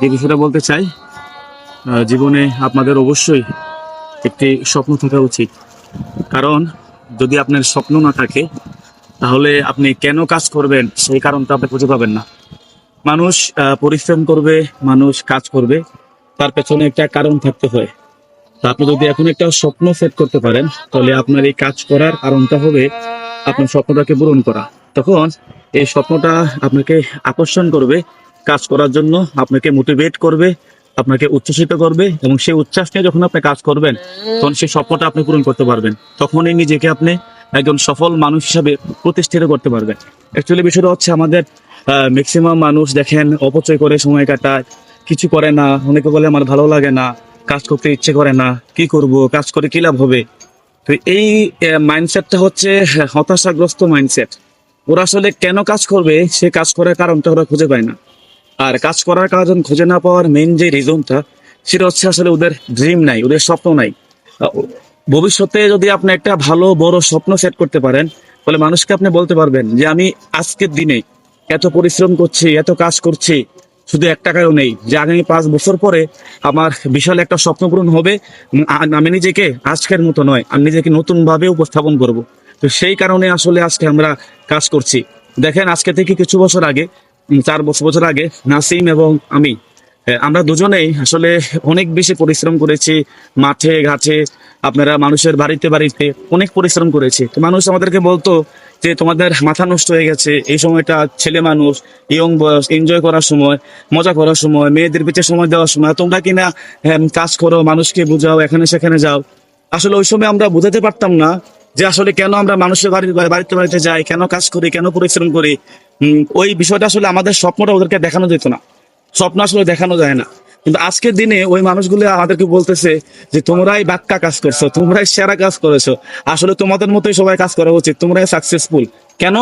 যে বিষয়টা বলতে চাই জীবনে আপনাদের অবশ্যই একটি স্বপ্ন থাকা উচিত। কারণ, যদি আপনার স্বপ্ন না থাকে, তাহলে আপনি কেন কাজ করবেন? সেই কারণটা আপনি খুঁজে পাবেন না। মানুষ পরিশ্রম করবে, মানুষ কাজ করবে, তার পেছনে একটা কারণ থাকতে হয়। তো আপনি যদি এখন একটা স্বপ্ন সেট করতে পারেন, তাহলে আপনার এই কাজ করার কারণটা হবে আপনার স্বপ্নটাকে পূরণ করা। তখন এই স্বপ্নটা আপনাকে আকর্ষণ করবে কাজ করার জন্য আপনাকে মোটিভেট করবে, আপনাকে উচ্ছ্বসিত করবে এবং সেই উচ্ছ্বাস নিয়ে যখন আপনি কাজ করবেন, তখন সেই স্বপ্নটা আপনি পূরণ করতে পারবেন। তখনই নিজেকে আপনি একজন সফল মানুষ হিসাবে প্রতিষ্ঠিত করতে পারবেন। অ্যাকচুয়ালি বিষয়টা হচ্ছে আমাদের ম্যাক্সিমাম মানুষ দেখেন, অপচয় করে সময় কাটায়, কিছু করে না, অনেকে বলে আমার ভালো লাগে না, কাজ করতে ইচ্ছে করে না, কি করব, কাজ করে কি লাভ হবে? তো এই মাইন্ডসেটটা হচ্ছে হতাশাগ্রস্ত মাইন্ডসেট ওরা আসলে কেন কাজ করবে, সে কাজ করার কারণটা ওরা খুঁজে পায় না। আর কাজ করার কারণ খুঁজে না পাওয়ার মেইন যে রিজনটা সেটা হচ্ছে আসলে ওদের ড্রিম নাই, ওদের স্বপ্ন নাই। ভবিষ্যতে যদি আপনি একটা ভালো, বড় স্বপ্ন সেট করতে পারেন, তাহলে মানুষকে আপনি বলতে পারবেন যে, আমি আজকের দিনে এত পরিশ্রম করছি, এত কাজ করছি, শুধু এক টাকাও নেই। যে আগামী পাঁচ বছর পরে আমার বিশাল একটা স্বপ্ন পূরণ হবে আমি নিজেকে আজকের মতো নয়, আমি নিজেকে নতুন ভাবে উপস্থাপন করব। তো সেই কারণে আসলে আজকে আমরা কাজ করছি। দেখেন, আজকে থেকে কিছু বছর আগে চার বছর বছর আগে নাসিম এবং আমি আমরা দুজনেই আসলে অনেক বেশি পরিশ্রম করেছি, মাঠে, ঘাটে, আপনারা মানুষের বাড়িতে বাড়িতে অনেক পরিশ্রম করেছি। তো মানুষ আমাদেরকে বলতো যে তোমাদের মাথা নষ্ট হয়ে গেছে, এই সময়টা ছেলে মানুষ, ইয়ং বয়স এনজয় করার সময়, মজা করার সময়, মেয়েদের পিছিয়ে সময় দেওয়ার সময় তোমরা কিনা কাজ করো, মানুষকে বুঝাও, এখানে সেখানে যাও। আসলে ওই সময় আমরা বুঝাতে পারতাম না যে আসলে কেন আমরা মানুষের বাড়ি বাড়িতে বাড়িতে যাই, কেন কাজ করি, কেন পরিশ্রম করি? ওই বিষয়টা আসলে আমাদের স্বপ্নটা ওদেরকে দেখানো যেত না। স্বপ্ন আসলে দেখানো যায় না। কিন্তু আজকের দিনে ওই মানুষগুলো আমাদেরকে বলতেছে যে, তোমরাই বাক্কা কাজ করছ, তোমরাই সেরা কাজ করেছ। আসলে তোমাদের মতোই সবাই কাজ করা উচিত, তোমরাই সাকসেসফুল কেন?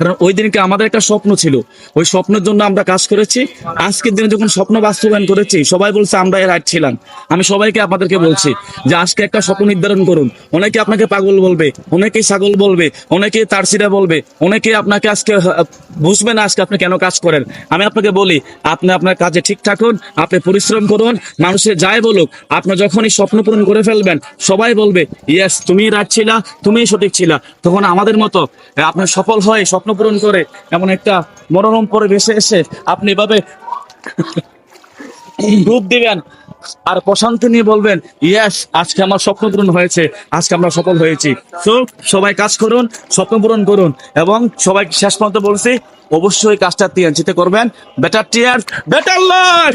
কারণ ওই দিনকে আমাদের একটা স্বপ্ন ছিল। ওই স্বপ্নের জন্য আমরা কাজ করেছি। আজকের দিনে যখন স্বপ্ন বাস্তবায়ন করেছি, সবাই বলছে, আমরা এর রাইট ছিলাম। আমি সবাইকে আপনাদেরকে বলছি যে, আজকে একটা স্বপ্ন নির্ধারণ করুন। অনেকে আপনাকে পাগল বলবে অনেকেই ছাগল বলবে, অনেকে তারসিরা বলবে, অনেকে আপনাকে আজকে বুঝবে না আজকে আপনি কেন কাজ করেন। আমি আপনাকে বলি, আপনি আপনার কাজে ঠিক থাকুন, আপনি পরিশ্রম করুন, মানুষের যাই বলুক, আপনি যখনই স্বপ্ন পূরণ করে ফেলবেন, সবাই বলবে ইয়েস তুমি রাইট ছিলা, তুমিই সঠিক ছিলা। তখন আমাদের মতো, আপনার সফল হয় স্বপ্ন পূরণ করে এমন একটা মনোরম পরিবেশে এসে আপনি এভাবে রূপ দিবেন আর প্রশান্তি নিয়ে বলবেন ইয়েস আজকে আমার স্বপ্ন পূরণ হয়েছে আজকে আমরা সফল হয়েছি। তো সবাই কাজ করুন স্বপ্ন পূরণ করুন এবং সবাই শেষ পর্যন্ত বলছি অবশ্যই কাজটা টিএনসিতে করবেন। বেটার টিয়ার বেটার লাক